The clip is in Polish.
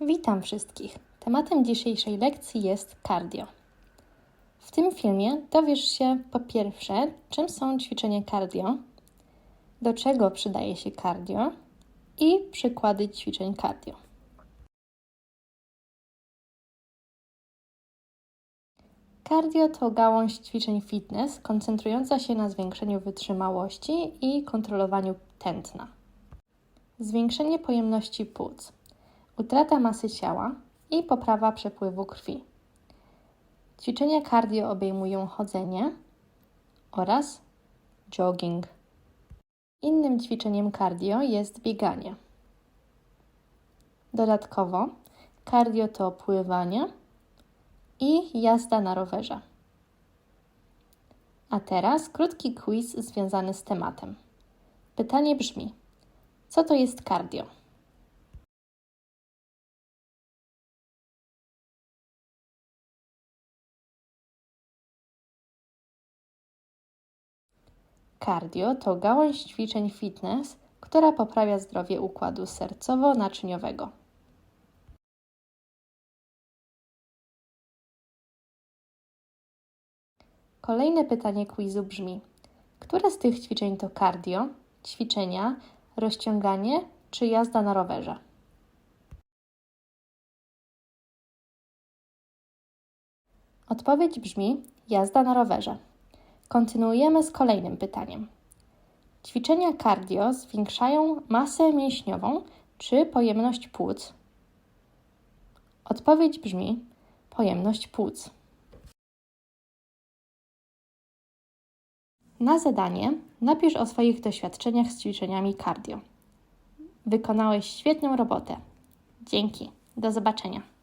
Witam wszystkich. Tematem dzisiejszej lekcji jest cardio. W tym filmie dowiesz się po pierwsze, czym są ćwiczenia cardio, do czego przydaje się cardio i przykłady ćwiczeń cardio. Cardio to gałąź ćwiczeń fitness koncentrująca się na zwiększeniu wytrzymałości i kontrolowaniu tętna. Zwiększenie pojemności płuc, utrata masy ciała i poprawa przepływu krwi. Ćwiczenia cardio obejmują chodzenie oraz jogging. Innym ćwiczeniem cardio jest bieganie. Dodatkowo cardio to pływanie i jazda na rowerze. A teraz krótki quiz związany z tematem. Pytanie brzmi: co to jest cardio? Cardio to gałąź ćwiczeń fitness, która poprawia zdrowie układu sercowo-naczyniowego. Kolejne pytanie quizu brzmi: które z tych ćwiczeń to cardio, ćwiczenia, rozciąganie czy jazda na rowerze? Odpowiedź brzmi jazda na rowerze. Kontynuujemy z kolejnym pytaniem. Ćwiczenia cardio zwiększają masę mięśniową czy pojemność płuc? Odpowiedź brzmi pojemność płuc. Na zadanie napisz o swoich doświadczeniach z ćwiczeniami cardio. Wykonałeś świetną robotę. Dzięki. Do zobaczenia.